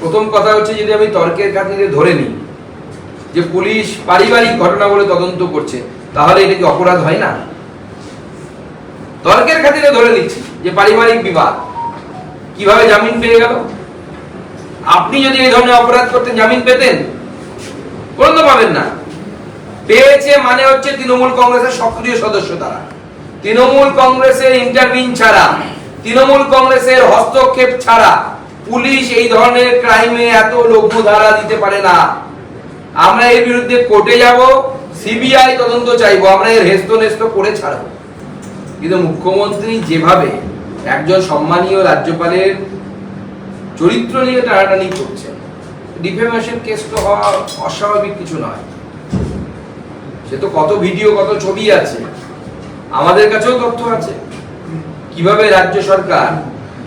প্রথম কথা হচ্ছে যদি আমি তর্কের খাতিরে ধরে নিই যে পুলিশ পারিবারিক ঘটনা বলে তদন্ত করছে, তাহলে এটা কি অপরাধ হয় না? তর্কের খাতিরে ধরে নিচ্ছি যে পারিবারিক বিবাদ। কীভাবে জামিন পেয়ে গেল? আপনি যদি এই ধরনের অপরাধ করতেন জামিন পেতেন কোনো পাবেন না। পেয়েছে মানে হচ্ছে তৃণমূল কংগ্রেসের সক্রিয় সদস্য তারা। তৃণমূল কংগ্রেসের ইন্টারভিন ছাড়া, তৃণমূল কংগ্রেসের হস্তক্ষেপ ছাড়া পুলিশ এই ধরনের ক্রাইমে এত লঘু ধারা দিতে পারে না। আমরা এর বিরুদ্ধে কোর্টে যাব, সিবিআই তদন্ত চাইব, আমরা এর হেস্ত নেস্ত করে ছাড়বো। কিন্তু মুখ্যমন্ত্রী যেভাবে একজন সম্মানীয় রাজ্যপালের চরিত্র নিয়ে টানাটানি করছেন, ডিফেমেশন কেস তো হওয়া অস্বাভাবিক কিছু নয়। সে তো কত ভিডিও, কত ছবি আছে, আমাদের কাছেও তথ্য আছে। কীভাবে রাজ্য সরকার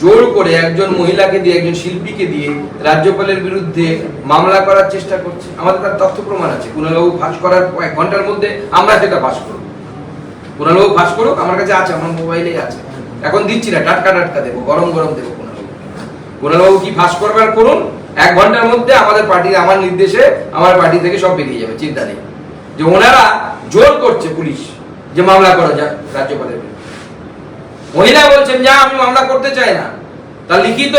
জোর করে একজন মহিলাকে দিয়ে, একজন শিল্পীকে দিয়ে রাজ্যপালের বিরুদ্ধে মামলা করার চেষ্টা করছে। আমাদের তার তথ্য প্রমাণ আছে। কুণালবাবু ফাঁস করার এক ঘণ্টার মধ্যে আমরা সেটা ফাঁস করব। কুণালবাবু ফাঁস করুক, আমার কাছে আছে, আমার মোবাইলেই আছে। এখন দিচ্ছি না, টাটকা টাটকা দেবো, গরম গরম দেবো কুণালবাবু কি ফাঁস করবার করুন? এক ঘণ্টার মধ্যে আমাদের পার্টি, আমার নির্দেশে আমার পার্টি থেকে সব বেরিয়ে যাবে, চিন্তা নেই। যে ওনারা জোর করছে পুলিশ যে মামলা করা যাক রাজ্যপালের মহিলা বলছেন, যা, আমি মামলা করতে চাই না। তার লিখিত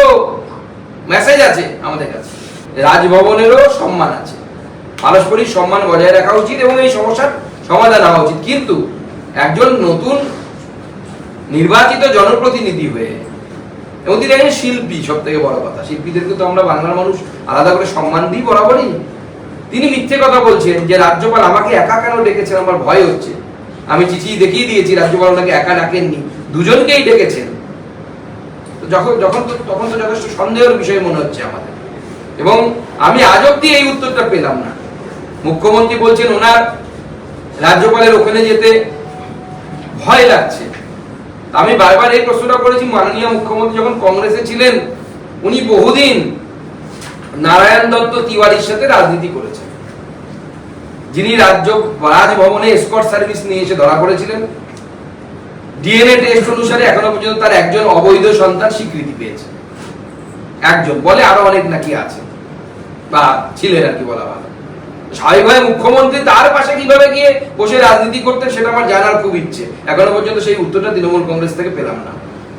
মেসেজ আছে আমাদের কাছে। রাজভবনেরও সম্মান আছে। পারস্পরিক সম্মান বজায় রাখা উচিত এবং এই সমস্যার সমাধান হওয়া উচিত। কিন্তু একজন নতুন নির্বাচিত জনপ্রতিনিধি হয়ে এবং তিনি একজন শিল্পী সব থেকে বড় কথা। শিল্পীদেরকে তো আমরা বাংলার মানুষ আলাদা করে সম্মান দিই, বরাবরই। তিনি মিথ্যে কথা বলছেন যে, রাজ্যপাল আমাকে একা কেন ডেকেছেন? আমার ভয় হচ্ছে। আমি চিঠি দেখিয়ে দিয়েছি, রাজ্যপাল ওনাকে একা ডাকেননি। দুজনকেই ডেকেছেন। যখন যখন তো তখন তো যথেষ্ট সন্দেহের বিষয় মনে হচ্ছে আমাদের। এবং আমি আজ অব্দি এই উত্তরটা পেলাম না। মুখ্যমন্ত্রী বলছেন, ওনার রাজ্যপালের ওখানে যেতে ভয় লাগছে। আমি বারবার এই প্রশ্নটা করেছি। মাননীয় মুখ্যমন্ত্রী যখন কংগ্রেসে ছিলেন, উনি বহুদিন নারায়ণ দত্ত তিওয়ারির সাথে রাজনীতি করেছেন। যিনি রাজ্য রাজভবনে এসকর্ট সার্ভিস নিয়ে এসে ধরা পড়েছিলেন ডিএনএ টেস্ট অনুসারে এখনও পর্যন্ত তার একজন অবৈধ সন্তান স্বীকৃতি পেয়েছে। একজন, বলে আরও অনেক নাকি আছে। বা ছিলেন আর কি বলা ভালো। স্বাভাবিকভাবে মুখ্যমন্ত্রী তার পাশে কীভাবে গিয়ে বসে রাজনীতি করতেন সেটা আমার জানার খুব ইচ্ছে। এখনও পর্যন্ত সেই উত্তরটা তৃণমূল কংগ্রেস থেকে পেলাম না।